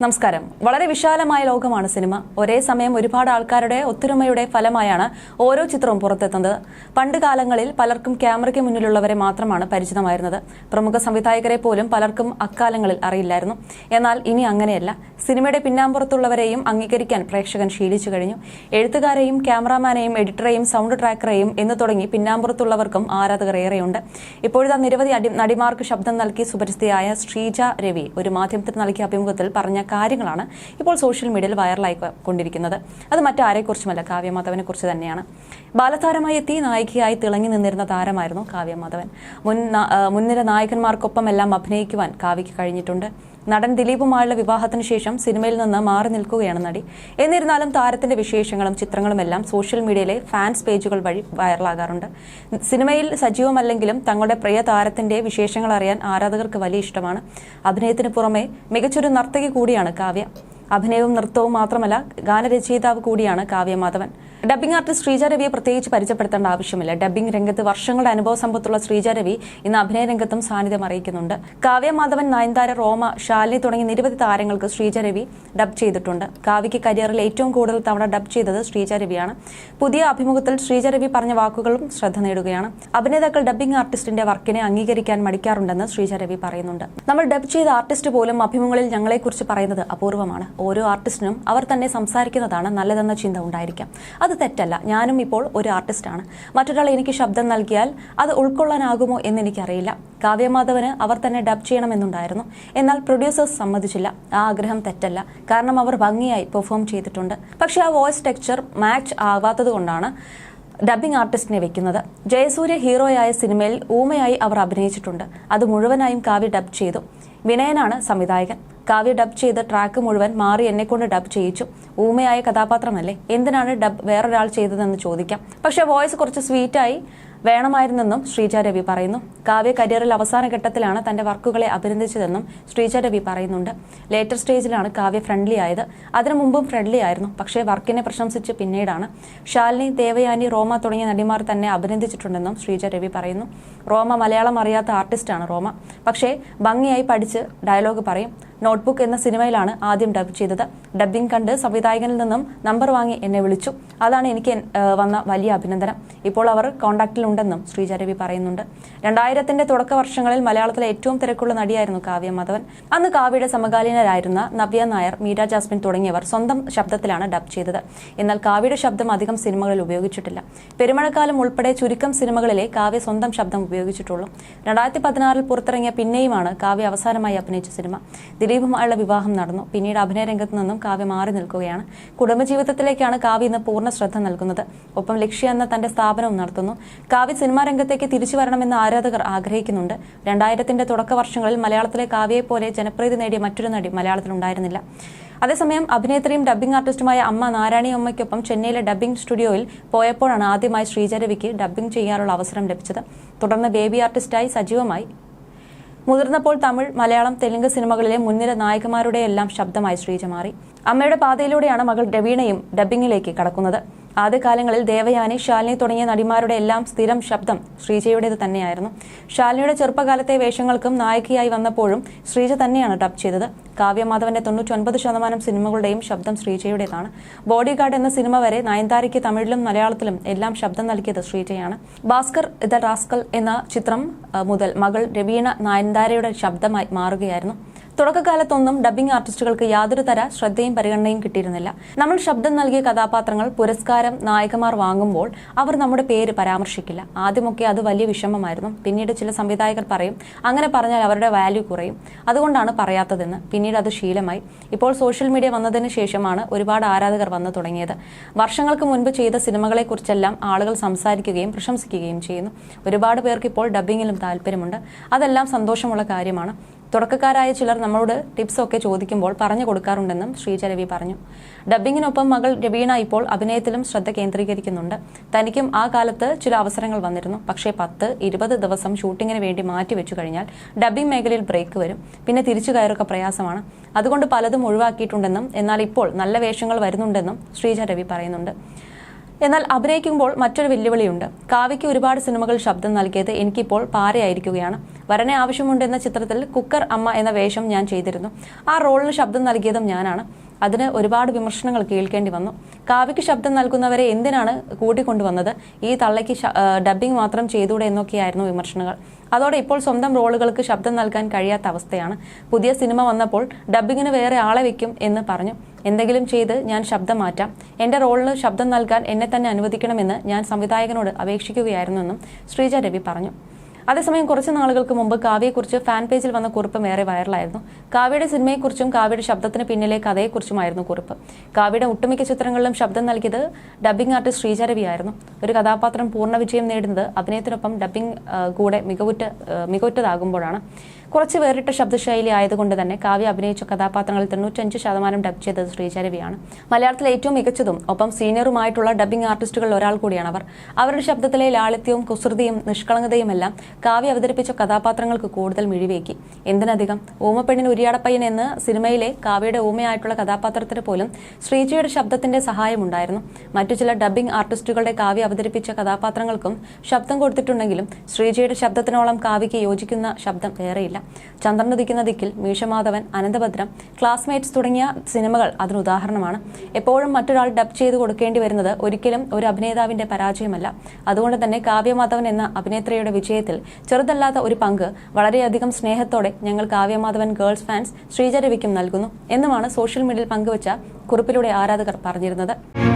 നമസ്കാരം. വളരെ വിശാലമായ ലോകമാണ് സിനിമ. ഒരേ സമയം ഒരുപാട് ആൾക്കാരുടെ ഒത്തൊരുമയുടെ ഫലമായാണ് ഓരോ ചിത്രവും പുറത്തെത്തുന്നത്. പണ്ട് കാലങ്ങളിൽ പലർക്കും ക്യാമറയ്ക്ക് മുന്നിലുള്ളവരെ മാത്രമാണ് പരിചിതമായിരുന്നത്. പ്രമുഖ സംവിധായകരെ പോലും പലർക്കും അക്കാലങ്ങളിൽ അറിയില്ലായിരുന്നു. എന്നാൽ ഇനി അങ്ങനെയല്ല. സിനിമയുടെ പിന്നാമ്പുറത്തുള്ളവരെയും അംഗീകരിക്കാൻ പ്രേക്ഷകൻ ശീലിച്ചു കഴിഞ്ഞു. എഴുത്തുകാരെയും ക്യാമറാമാനെയും എഡിറ്ററെയും സൗണ്ട് ട്രാക്കറെയും എന്ന് തുടങ്ങി പിന്നാമ്പുറത്തുള്ളവർക്കും ആരാധകർ ഏറെയുണ്ട്. ഇപ്പോഴത്തെ നിരവധി നടിമാർക്ക് ശബ്ദം നൽകി സുപരിസ്ഥിതിയായ ശ്രീജ രവി ഒരു മാധ്യമത്തിന് നൽകിയ അഭിമുഖത്തിൽ പറഞ്ഞ കാര്യങ്ങളാണ് ഇപ്പോൾ സോഷ്യൽ മീഡിയയിൽ വൈറലായി കൊണ്ടിരിക്കുന്നത്. അത് മറ്റാരെക്കുറിച്ചുമല്ല കാവ്യമാധവനെ കുറിച്ച് തന്നെയാണ്. ബാലതാരമായി എത്തി നായികയായി തിളങ്ങി നിന്നിരുന്ന താരമായിരുന്നു കാവ്യമാധവൻ മുൻ മുൻനിര നായകന്മാർക്കൊപ്പം എല്ലാം അഭിനയിക്കുവാൻ കാവ്യയ്ക്ക് കഴിഞ്ഞിട്ടുണ്ട്. നടൻ ദിലീപുമായുള്ള വിവാഹത്തിന് ശേഷം സിനിമയിൽ നിന്ന് മാറി നിൽക്കുകയാണ് നടി. എന്നിരുന്നാലും താരത്തിന്റെ വിശേഷങ്ങളും ചിത്രങ്ങളുമെല്ലാം സോഷ്യൽ മീഡിയയിലെ ഫാൻസ് പേജുകൾ വഴി വൈറലാകാറുണ്ട്. സിനിമയിൽ സജീവമല്ലെങ്കിലും തങ്ങളുടെ പ്രിയ താരത്തിന്റെ വിശേഷങ്ങൾ അറിയാൻ ആരാധകർക്ക് വലിയ ഇഷ്ടമാണ്. അഭിനയത്തിന് പുറമെ മികച്ചൊരു നർത്തകി കൂടിയാണ് കാവ്യ. അഭിനയവും നൃത്തവും മാത്രമല്ല ഗാനരചയിതാവ് കൂടിയാണ് കാവ്യമാധവൻ. ഡബ്ബിംഗ് ആർട്ടിസ്റ്റ് ശ്രീജ രവിയെ പ്രത്യേകിച്ച് പരിചയപ്പെടുത്തേണ്ട ആവശ്യമില്ല. ഡബ്ബിംഗ് രംഗത്ത് വർഷങ്ങളുടെ അനുഭവ സമ്പത്തുള്ള ശ്രീജ രവി ഇന്ന് അഭിനയ രംഗത്തും സാന്നിധ്യം അറിയിക്കുന്നുണ്ട്. കാവ്യമാധവൻ നയൻതാര റോമ ശാലിനി തുടങ്ങി നിരവധി താരങ്ങൾക്ക് ശ്രീജ രവി ഡബ് ചെയ്തിട്ടുണ്ട്. കാവ്യയ്ക്ക് കരിയറിൽ ഏറ്റവും കൂടുതൽ തവണ ഡബ് ചെയ്തത് ശ്രീജ രവിയാണ്. പുതിയ അഭിമുഖത്തിൽ ശ്രീജ രവി പറഞ്ഞ വാക്കുകളും ശ്രദ്ധ നേടുകയാണ്. അഭിനേതാക്കൾ ഡബ്ബിംഗ് ആർട്ടിസ്റ്റിന്റെ വർക്കിനെ അംഗീകരിക്കാൻ മടിക്കാറുണ്ടെന്ന് ശ്രീജ രവി പറയുന്നുണ്ട്. നമ്മൾ ഡബ് ചെയ്ത ആർട്ടിസ്റ്റ് പോലും അഭിമുഖങ്ങളിൽ ഞങ്ങളെക്കുറിച്ച് പറയുന്നത് അപൂർവമാണ്. ഓരോ ആർട്ടിസ്റ്റിനും അവർ തന്നെ സംസാരിക്കുന്നതാണ് നല്ലതെന്ന ചിന്ത ഉണ്ടായിരിക്കാം. അത് തെറ്റല്ല. ഞാനും ഇപ്പോൾ ഒരു ആർട്ടിസ്റ്റാണ്. മറ്റൊരാൾ എനിക്ക് ശബ്ദം നൽകിയാൽ അത് ഉൾക്കൊള്ളാനാകുമോ എന്ന് എനിക്കറിയില്ല കാവ്യമാധവന് അവർ തന്നെ ഡബ് ചെയ്യണമെന്നുണ്ടായിരുന്നു. എന്നാൽ പ്രൊഡ്യൂസേഴ്സ് സമ്മതിച്ചില്ല. ആ ആഗ്രഹം തെറ്റല്ല. കാരണം അവർ ഭംഗിയായി പെർഫോം ചെയ്തിട്ടുണ്ട്. പക്ഷേ ആ വോയിസ് ടെക്സ്ചർ മാച്ച് ആവാത്തതുകൊണ്ടാണ് ഡബ്ബിംഗ് ആർട്ടിസ്റ്റിനെ വെക്കുന്നത്. ജയസൂര്യ ഹീറോയായ സിനിമയിൽ ഊമയായി അവർ അഭിനയിച്ചിട്ടുണ്ട്. അത് മുഴുവനായും കാവ്യ ഡബ് ചെയ്തു. വിനയനാണ് സംവിധായകൻ. കാവ്യ ഡബ് ചെയ്ത ട്രാക്ക് മുഴുവൻ മാറി എന്നെക്കൊണ്ട് ഡബ് ചെയ്യിച്ചു. ഊമയായ കഥാപാത്രമല്ലേ? എന്തിനാണ് ഡബ് വേറൊരാൾ ചെയ്തതെന്ന് ചോദിക്കാം. പക്ഷെ വോയിസ് കുറച്ച് സ്വീറ്റായി വേണമായിരുന്നെന്നും ശ്രീജ രവി പറയുന്നു. കാവ്യ കരിയറിൽ അവസാന ഘട്ടത്തിലാണ് തന്റെ വർക്കുകളെ അഭിനന്ദിച്ചതെന്നും ശ്രീജ രവി പറയുന്നുണ്ട്. ലേറ്റർ സ്റ്റേജിലാണ് കാവ്യ ഫ്രണ്ട്ലി ആയത്. അതിനു മുമ്പും ഫ്രണ്ട്ലി ആയിരുന്നു. പക്ഷേ വർക്കിനെ പ്രശംസിച്ച് പിന്നീടാണ്. ശാലിനി ദേവയാനി റോമ തുടങ്ങിയ നടിമാർ തന്നെ അഭിനന്ദിച്ചിട്ടുണ്ടെന്നും ശ്രീജ രവി പറയുന്നു. റോമ മലയാളം അറിയാത്ത ആർട്ടിസ്റ്റാണ് റോമ. പക്ഷേ ഭംഗിയായി പഠിച്ച് ഡയലോഗ് പറയും. നോട്ട്ബുക്ക് എന്ന സിനിമയിലാണ് ആദ്യം ഡബ് ചെയ്തത്. ഡബ്ബിംഗ് കണ്ട് സംവിധായകനിൽ നിന്നും നമ്പർ വാങ്ങി എന്നെ വിളിച്ചു. അതാണ് എനിക്ക് വന്ന വലിയ അഭിനന്ദനം. ഇപ്പോൾ അവർ കോണ്ടാക്റ്റിലുണ്ടെന്നും ശ്രീജ രവി പറയുന്നുണ്ട്. രണ്ടായിരത്തിന്റെ തുടക്ക വർഷങ്ങളിൽ മലയാളത്തിലെ ഏറ്റവും തിരക്കുള്ള നടിയായിരുന്നു കാവ്യ മാധവൻ. അന്ന് കാവ്യയുടെ സമകാലീനരായിരുന്ന നവ്യ നായർ മീര ജാസ്മിൻ തുടങ്ങിയവർ സ്വന്തം ശബ്ദത്തിലാണ് ഡബ് ചെയ്തത്. എന്നാൽ കാവ്യയുടെ ശബ്ദം അധികം സിനിമകളിൽ ഉപയോഗിച്ചിട്ടില്ല. പെരുമഴക്കാലം ഉൾപ്പെടെ ചുരുക്കം സിനിമകളിലെ കാവ്യ സ്വന്തം ശബ്ദം ഉപയോഗിച്ചിട്ടുള്ളൂ. രണ്ടായിരത്തി പതിനാറിൽ പുറത്തിറങ്ങിയ പിന്നെയുമാണ് കാവ്യ അവസാനമായി അഭിനയിച്ച സിനിമ. ദിലീപുമായുള്ള വിവാഹം നടന്നു. പിന്നീട് അഭിനയ രംഗത്ത് നിന്നും കാവ്യ മാറി നിൽക്കുകയാണ്. കുടുംബജീവിതത്തിലേക്കാണ് കാവ്യ ഇന്ന് പൂർണ ശ്രദ്ധ നൽകുന്നത്. ഒപ്പം ലക്ഷ്യ എന്ന തന്റെ സ്ഥാപനവും നടത്തുന്നു. കാവ്യ സിനിമാ രംഗത്തേക്ക് തിരിച്ചു വരണമെന്ന് ആരാധകർ ആഗ്രഹിക്കുന്നുണ്ട്. രണ്ടായിരത്തിന്റെ തുടക്ക വർഷങ്ങളിൽ മലയാളത്തിലെ കാവ്യയെ പോലെ ജനപ്രീതി നേടിയ മറ്റൊരു നടി മലയാളത്തിലുണ്ടായിരുന്നില്ല അതേസമയം അഭിനേത്രിയും ഡബ്ബിംഗ് ആർട്ടിസ്റ്റുമായ അമ്മ നാരായണി അമ്മയ്ക്കൊപ്പം ചെന്നൈയിലെ ഡബ്ബിംഗ് സ്റ്റുഡിയോയിൽ പോയപ്പോഴാണ് ആദ്യമായി ശ്രീജരവിക്ക് ഡബ്ബിംഗ് ചെയ്യാനുള്ള അവസരം ലഭിച്ചത്. തുടർന്ന് ബേബി ആർട്ടിസ്റ്റായി സജീവമായി. മുതിർന്നപ്പോൾ തമിഴ് മലയാളം തെലുങ്ക് സിനിമകളിലെ മുൻനിര നായകന്മാരുടെയെല്ലാം ശബ്ദമായി ശ്രീജ മാറി. അമ്മയുടെ പാതയിലൂടെയാണ് മകൾ രവീണയും ഡബ്ബിംഗിലേക്ക് കടക്കുന്നത്. ആദ്യകാലങ്ങളിൽ ദേവയാനി ശാലിനി തുടങ്ങിയ നടിമാരുടെ എല്ലാം സ്ഥിരം ശബ്ദം ശ്രീജയുടേത് തന്നെയായിരുന്നു. ശാലിനിയുടെ ചെറുപ്പകാലത്തെ വേഷങ്ങൾക്കും നായികയായി വന്നപ്പോഴും ശ്രീജ തന്നെയാണ് ടപ്പ് ചെയ്തത്. കാവ്യമാധവന്റെ തൊണ്ണൂറ്റൊൻപത് ശതമാനം സിനിമകളുടെയും ശബ്ദം ശ്രീജയുടേതാണ്. ബോഡി ഗാർഡ് എന്ന സിനിമ വരെ നയൻതാരയ്ക്ക് തമിഴിലും മലയാളത്തിലും എല്ലാം ശബ്ദം നൽകിയത് ശ്രീജയാണ്. ഭാസ്കർ ദ റാസ്കൽ എന്ന ചിത്രം മുതൽ മകൾ രവീണ നയൻതാരയുടെ ശബ്ദമായി മാറുകയായിരുന്നു. തുടക്കകാലത്തൊന്നും ഡബ്ബിംഗ് ആർട്ടിസ്റ്റുകൾക്ക് യാതൊരു തര ശ്രദ്ധയും പരിഗണനയും കിട്ടിയിരുന്നില്ല. നമ്മൾ ശബ്ദം നൽകിയ കഥാപാത്രങ്ങൾ പുരസ്കാരം നായകന്മാർ വാങ്ങുമ്പോൾ അവർ നമ്മുടെ പേര് പരാമർശിക്കില്ല. ആദ്യമൊക്കെ അത് വലിയ വിഷമമായിരുന്നു. പിന്നീട് ചില സംവിധായകർ പറയും അങ്ങനെ പറഞ്ഞാൽ അവരുടെ വാല്യൂ കുറയും. അതുകൊണ്ടാണ് പറയാത്തതെന്ന്. പിന്നീട് അത് ശീലമായി. ഇപ്പോൾ സോഷ്യൽ മീഡിയ വന്നതിന് ശേഷമാണ് ഒരുപാട് ആരാധകർ വന്നു തുടങ്ങിയത്. വർഷങ്ങൾക്ക് മുൻപ് ചെയ്ത സിനിമകളെക്കുറിച്ചെല്ലാം ആളുകൾ സംസാരിക്കുകയും പ്രശംസിക്കുകയും ചെയ്യുന്നു. ഒരുപാട് പേർക്ക് ഇപ്പോൾ ഡബ്ബിങ്ങിലും താല്പര്യമുണ്ട്. അതെല്ലാം സന്തോഷമുള്ള കാര്യമാണ്. തുടക്കക്കാരായ ചിലർ നമ്മളോട് ടിപ്സൊക്കെ ചോദിക്കുമ്പോൾ പറഞ്ഞു കൊടുക്കാറുണ്ടെന്നും ശ്രീജ രവി പറഞ്ഞു. ഡബ്ബിങ്ങിനൊപ്പം മകൾ രവീണ ഇപ്പോൾ അഭിനയത്തിലും ശ്രദ്ധ കേന്ദ്രീകരിക്കുന്നുണ്ട്. തനിക്കും ആ കാലത്ത് ചില അവസരങ്ങൾ വന്നിരുന്നു. പക്ഷേ പത്ത് ഇരുപത് ദിവസം ഷൂട്ടിങ്ങിന് വേണ്ടി മാറ്റിവെച്ചു കഴിഞ്ഞാൽ ഡബ്ബിംഗ് മേഖലയിൽ ബ്രേക്ക് വരും. പിന്നെ തിരിച്ചു കയറൊക്കെ പ്രയാസമാണ്. അതുകൊണ്ട് പലതും ഒഴിവാക്കിയിട്ടുണ്ടെന്നും എന്നാൽ ഇപ്പോൾ നല്ല വേഷങ്ങൾ വരുന്നുണ്ടെന്നും ശ്രീചരവി പറയുന്നുണ്ട്. എന്നാൽ അഭിനയിക്കുമ്പോൾ മറ്റൊരു വെല്ലുവിളിയുണ്ട്. കാവ്യയ്ക്ക് ഒരുപാട് സിനിമകൾ ശബ്ദം നൽകിയത് എനിക്കിപ്പോൾ പാരയായിരിക്കുകയാണ്. വരനെ ആവശ്യമുണ്ട് എന്ന ചിത്രത്തിൽ കുക്കർ അമ്മ എന്ന വേഷം ഞാൻ ചെയ്തിരുന്നു. ആ റോളിന് ശബ്ദം നൽകിയതും ഞാനാണ്. അതിന് ഒരുപാട് വിമർശനങ്ങൾ കേൾക്കേണ്ടി വന്നു. കാവ്യയ്ക്ക് ശബ്ദം നൽകുന്നവരെ എന്തിനാണ് കൂട്ടിക്കൊണ്ടുവന്നത്? ഈ തള്ളയ്ക്ക് ഡബ്ബിംഗ് മാത്രം ചെയ്തൂടെ എന്നൊക്കെയായിരുന്നു വിമർശനങ്ങൾ. അതോടെ ഇപ്പോൾ സ്വന്തം റോളുകൾക്ക് ശബ്ദം നൽകാൻ കഴിയാത്ത അവസ്ഥയാണ്. പുതിയ സിനിമ വന്നപ്പോൾ ഡബ്ബിങ്ങിന് വേറെ ആളെ വെക്കും എന്ന് പറഞ്ഞു. എന്തെങ്കിലും ചെയ്ത് ഞാൻ ശബ്ദം മാറ്റാം. എന്റെ റോളിന് ശബ്ദം നൽകാൻ എന്നെ തന്നെ അനുവദിക്കണമെന്ന് ഞാൻ സംവിധായകനോട് അപേക്ഷിക്കുകയായിരുന്നെന്നും ശ്രീജ രവി പറഞ്ഞു. അതേസമയം കുറച്ച് നാളുകൾക്ക് മുമ്പ് കാവ്യയെക്കുറിച്ച് ഫാൻ പേജിൽ വന്ന കുറിപ്പ് ഏറെ വൈറലായിരുന്നു. കാവ്യയുടെ സിനിമയെക്കുറിച്ചും കാവ്യയുടെ ശബ്ദത്തിന് പിന്നിലെ കഥയെക്കുറിച്ചുമായിരുന്നു കുറിപ്പ്. കാവ്യയുടെ ഒട്ടുമിക്ക ചിത്രങ്ങളിലും ശബ്ദം നൽകിയത് ഡബ്ബിംഗ് ആർട്ടിസ്റ്റ് ശ്രീചരവിയായിരുന്നു ഒരു കഥാപാത്രം പൂർണ വിജയം നേടുന്നത് അഭിനയത്തിനൊപ്പം ഡബ്ബിംഗ് കൂടെ മികവുറ്റ മികവുറ്റതാകുമ്പോഴാണ്. കുറച്ച് വേറിട്ട ശബ്ദശൈലി ആയതുകൊണ്ട് തന്നെ കാവ്യ അഭിനയിച്ച കഥാപാത്രങ്ങളിൽ തൊണ്ണൂറ്റഞ്ച് ശതമാനം ഡബ് ചെയ്തത് ശ്രീചരവിയാണ്. മലയാളത്തിലെ ഏറ്റവും മികച്ചതും ഒപ്പം സീനിയറുമായിട്ടുള്ള ഡബ്ബിംഗ് ആർട്ടിസ്റ്റുകളിൽ ഒരാൾ കൂടിയാണ് അവർ. അവരുടെ ശബ്ദത്തിലെ ലാളിത്യവും കുസൃതിയും നിഷ്കളങ്കതയുമെല്ലാം കാവ്യ അവതരിപ്പിച്ച കഥാപാത്രങ്ങൾക്ക് കൂടുതൽ മിഴിവേക്കി എന്തിനധികം? ഓമപ്പെണ്ണിന് ഉരിയാടപ്പയ്യൻ എന്ന് സിനിമയിലെ കാവ്യയുടെ ഊമയായിട്ടുള്ള കഥാപാത്രത്തിന് പോലും ശ്രീജയുടെ ശബ്ദത്തിന്റെ സഹായമുണ്ടായിരുന്നു. മറ്റു ചില ഡബ്ബിംഗ് ആർട്ടിസ്റ്റുകളുടെ കാവ്യ അവതരിപ്പിച്ച കഥാപാത്രങ്ങൾക്കും ശബ്ദം കൊടുത്തിട്ടുണ്ടെങ്കിലും ശ്രീജയുടെ ശബ്ദത്തിനോളം കാവ്യയ്ക്ക് യോജിക്കുന്ന ശബ്ദം വേറെയില്ല. ചന്ദ്രനുദിക്കുന്ന ദിക്കിൽ മീശമാധവൻ അനന്തഭദ്രം ക്ലാസ്മേറ്റ്സ് തുടങ്ങിയ സിനിമകൾ അതിന് ഉദാഹരണമാണ്. എപ്പോഴും മറ്റൊരാൾ ഡബ് ചെയ്ത് കൊടുക്കേണ്ടി വരുന്നത് ഒരിക്കലും ഒരു അഭിനേതാവിന്റെ പരാജയമല്ല. അതുകൊണ്ട് തന്നെ കാവ്യമാധവൻ എന്ന അഭിനേത്രിയുടെ വിജയത്തിൽ ചെറുതല്ലാത്ത ഒരു പങ്ക് വളരെയധികം സ്നേഹത്തോടെ ഞങ്ങൾ കാവ്യമാധവൻ ഗേൾസ് ഫാൻസ് ശ്രീജ രവിക്കും നൽകുന്നു. എന്നുമാണ് സോഷ്യൽ മീഡിയയിൽ പങ്കുവച്ച കുറിപ്പിലൂടെ ആരാധകർ പറഞ്ഞിരുന്നത്.